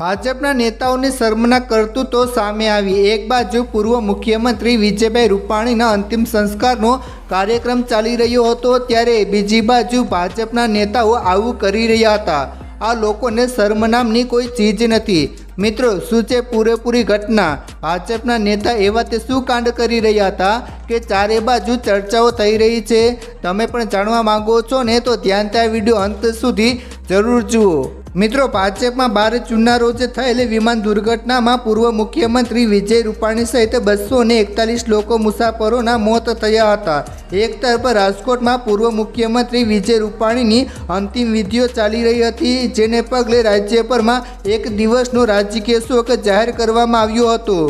ભાજપના નેતાઓની શર્મના કરતૂતો સામે આવી. એક બાજુ પૂર્વ મુખ્યમંત્રી વિજયભાઈ રૂપાણીના અંતિમ સંસ્કારનો કાર્યક્રમ ચાલી રહ્યો હતો, ત્યારે બીજી બાજુ ભાજપના નેતાઓ આવું કરી રહ્યા હતા. આ લોકોને શર્મ નામની કોઈ ચીજ નથી. મિત્રો, શું છે પૂરેપૂરી ઘટના? ભાજપના નેતા એવા તે શું કાંડ કરી રહ્યા હતા કે ચારે બાજુ ચર્ચાઓ થઈ રહી છે? તમે પણ જાણવા માંગો છો ને, તો ધ્યાન આ વીડિયો અંત સુધી જરૂર જુઓ. મિત્રો ભાજપમાં બાર જૂનના રોજ થયેલી વિમાન દુર્ઘટનામાં પૂર્વ મુખ્યમંત્રી વિજય રૂપાણી સહિત બસો ને એકતાલીસ લોકો મુસાફરોના મોત થયા હતા. એક તરફ રાજકોટમાં પૂર્વ મુખ્યમંત્રી વિજય રૂપાણીની અંતિમ વિધિઓ ચાલી રહી હતી, જેને પગલે રાજ્યભરમાં એક દિવસનો રાજકીય શોક જાહેર કરવામાં આવ્યો હતો.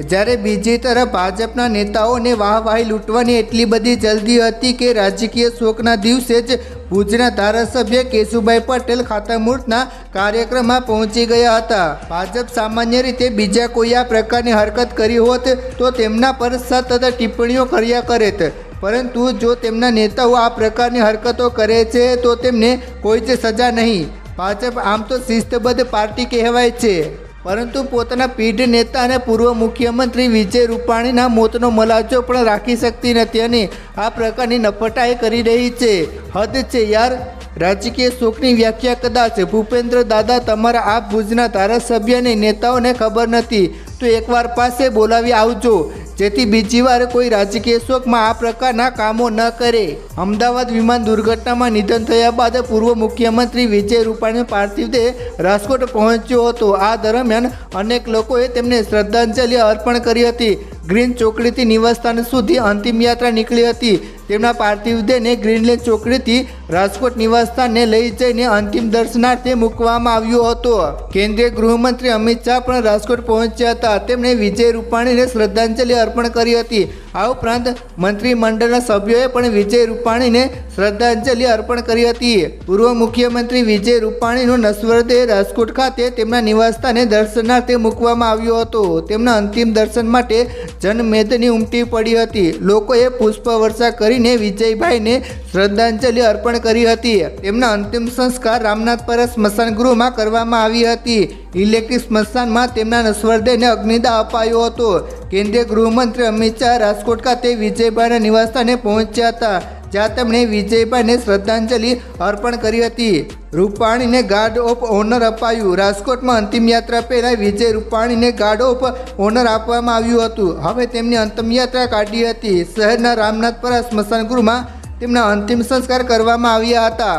જ્યારે બીજી તરફ ભાજપના નેતાઓને વાહવાહી લૂંટવાની એટલી બધી જલ્દી હતી કે રાજકીય શોકના દિવસે જ ભુજના ધારાસભ્ય કેશુભાઈ પટેલ ખાતામૂર્તના કાર્યક્રમમાં પહોંચી ગયા હતા. ભાજપ સામાન્ય રીતે બીજા કોઈ આ પ્રકારની હરકત કરી હોત તો તેમના પર સતત ટિપ્પણીઓ કર્યા કરેત. પરંતુ જો તેમના નેતાઓ આ પ્રકારની હરકતો કરે છે તો તેમને કોઈ જ સજા નહીં. ભાજપ આમ તો શિસ્તબદ્ધ પાર્ટી કહેવાય છે. પરંતુ પોતાના પીઢ નેતા અને પૂર્વ મુખ્યમંત્રી વિજય રૂપાણીના મોતનો મલાજો પણ રાખી શકતી નથી અને આ પ્રકારની નફટાઈ કરી રહી છે. હદ છે યાર. રાજકીય શોકની વ્યાખ્યા કદાચ ભૂપેન્દ્ર દાદા તમારા આ ભુજના ધારાસભ્યને નેતાઓને ખબર નથી. તો એકવાર પાસે બોલાવી આવજો. જેથી બીજી વાર કોઈ રાજકીય શોકમાં આ પ્રકારના કામો ન કરે. અમદાવાદ વિમાન દુર્ઘટનામાં નિધન થયા બાદ પૂર્વ મુખ્યમંત્રી વિજય રૂપાણી પાર્થિવ દેહ રાજકોટ પહોંચ્યો હતો. આ દરમિયાન અનેક લોકોએ તેમને શ્રદ્ધાંજલિ અર્પણ કરી હતી. ગ્રીન ચોકડીથી નિવાસસ્થાન સુધી અંતિમ યાત્રા નીકળી હતી. તેમના પાર્થિવ દેહને ગ્રીનલેન્ડ ચોકડીથી રાજકોટ નિવાસસ્થાનને લઈ જઈને અંતિમ દર્શનાર્થે મૂકવામાં આવ્યો હતો. કેન્દ્રીય ગૃહમંત્રી અમિત શાહ પણ રાજકોટ પહોંચ્યા હતા. તેમણે વિજય રૂપાણીને શ્રદ્ધાંજલિ અર્પણ કરી હતી. આ ઉપરાંત મંત્રીમંડળના સભ્યોએ પણ વિજય રૂપાણીને શ્રદ્ધાંજલિ અર્પણ કરી હતી. પૂર્વ મુખ્યમંત્રી વિજય રૂપાણીનો નશ્વરદેહ રાજકોટ ખાતે તેમના નિવાસસ્થાને દર્શનાર્થે મૂકવામાં આવ્યો હતો. તેમના અંતિમ દર્શન માટે જનમેદની ઉમટી પડી હતી. લોકોએ પુષ્પવર્ષા કરીને વિજયભાઈને શ્રદ્ધાંજલિ અર્પણ કરી હતી. તેમના અંતિમ સંસ્કાર રામનાથપરા સ્મશાન ગૃહમાં કરવામાં આવી હતી. ઇલેક્ટ્રિક સ્મશાનમાં તેમના નશ્વરદેહને અગ્નિદાહ અપાયો હતો. કેન્દ્રીય ગૃહમંત્રી અમિત શાહ રાજકોટ ખાતે વિજયભાઈના નિવાસસ્થાને પહોંચ્યા હતા, જ્યાં તેમણે વિજયભાઈને શ્રદ્ધાંજલિ અર્પણ કરી હતી. રૂપાણીને ગાર્ડ ઓફ ઓનર અપાયું. રાજકોટમાં અંતિમ યાત્રા પહેલાં વિજય રૂપાણીને ગાર્ડ ઓફ ઓનર આપવામાં આવ્યું હતું. હવે તેમની અંતિમ યાત્રા કાઢી હતી. શહેરના રામનાથપરા સ્મશાન ગૃહમાં તેમના અંતિમ સંસ્કાર કરવામાં આવ્યા હતા.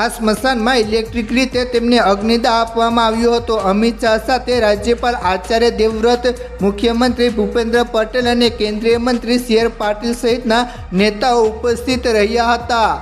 આ સ્મશાનમાં ઇલેક્ટ્રિક રીતે તેમને અગ્નિદાહ આપવામાં આવ્યો હતો. અમિત શાહ સાથે રાજ્યપાલ આચાર્ય દેવવ્રત, મુખ્યમંત્રી ભૂપેન્દ્ર પટેલ અને કેન્દ્રીય મંત્રી સી પાટીલ સહિતના નેતાઓ ઉપસ્થિત રહ્યા હતા.